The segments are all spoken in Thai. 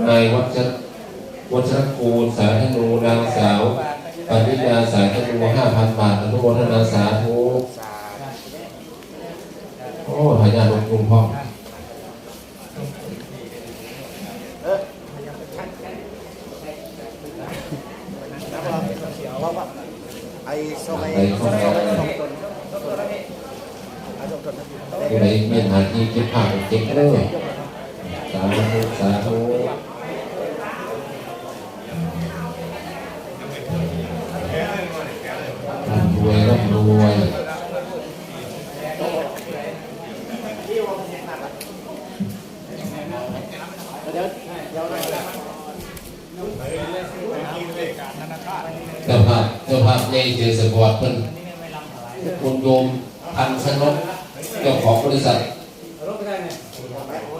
นายวัชรวัชรกูลสาธนูนางสาวปณิดาสาธนูห้าพันบาทอนุโมทนาสาธุโอ้หายาลงกลุ่มพ่อไอ้สมัยไอ้ข้อแม้ผู้ใดมีหน้าที่เก็บผ้าเก็บเลยสา ธุสาธุร่ำรวยร่ำรวยเจ้าภาพเจ้าภาพใหญ่เจอสปอร์ตเพิ่นคุณโยมพันชนกเจ้าของบริษัท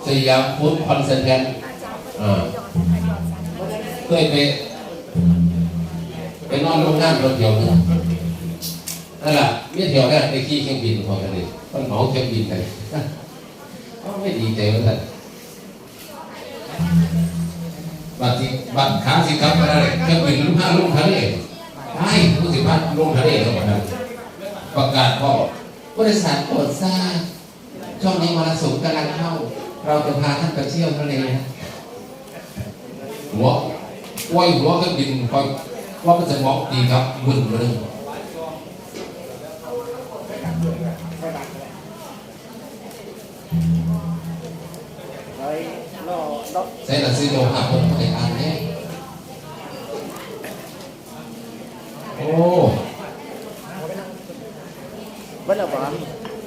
สยามฟู้ดคอนเซนแทนอ่าเคยไปไปนอนโรงงานรถเดียวนึงนั่นแหละเมียเที่ยวแรกไปขี่เครื่องบินพอกันเลยมันเหมาเครื่องบินไปก็ไม่ดีใจว่าท่านบัตรสิบัตรขาสิครับอะไรเครื่องบินลูกห้าลูกทะเลใช่ผู้สิพัดลงทะเลเข้ามานั้นประกาศพ่อบริษัทโปรดทราบช่วงนี้มรสุมกำลังเข้า เราจะพาท่านไปเที่ยวทะเลนะหัวไว้หัวเครื่องบินคอยว่ามันจะเหมาะดีครับมึนมาเลยไอ้ล่อดอกใส่หนังสือโลหะผมไปอ่านแน่โอ้เบิ้ลหรอปะ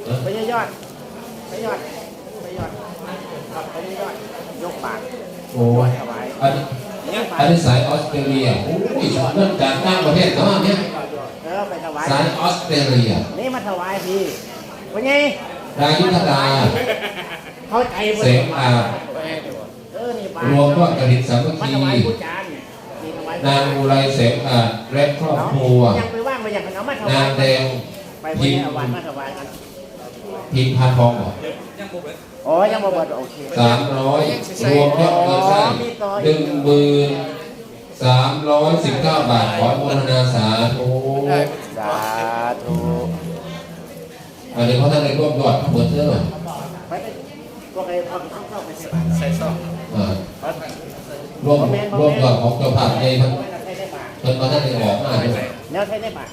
เอ้ยไปยอดไปยอดไปยอดครับไปยอดยกปาก โอ้ถวายอันยกปากอันนี้สายออสเตรเลียโอ้ยเริ่มจากต่างประเทศแล้วเนี่ยเออไปถวายสายออสเตรเลีย นี่มาถวายพี่วันไงรายุทธดาเข้าใจเสมอาเออนี่ปารวมก็กระดิ่งสามัคมาคีถวายผู้จานเนี่ยนี่ถวายนางอุไรเสมอาและครอบครัวยังไปว่างไปอย่างนั้นมาถวานายงแดงไปวันนี้ถวายมาถวายกันพิมพ์พานทองบอกอ๋ อ ยังบ่เบิดโอเคสามร้อยรวมยอดเงินได้หนึ่งหมื่นสามร้อยสิบเก้าบาทขออนุโมทนาสาธุสาธุอันนี้เขาท่านได้รวบยอดทั้งหมดเท่าไหร่ไปไปพวกไอ้พวกเข้าเข้าไปใส่บาตรอ่าร่วมร่วมยอดของเจ้าภาพใหญ่เพิ่นใส่ได้บาตรเพิ่นมาท่านได้ออกมาด้วยแล้วใส่ได้บาตร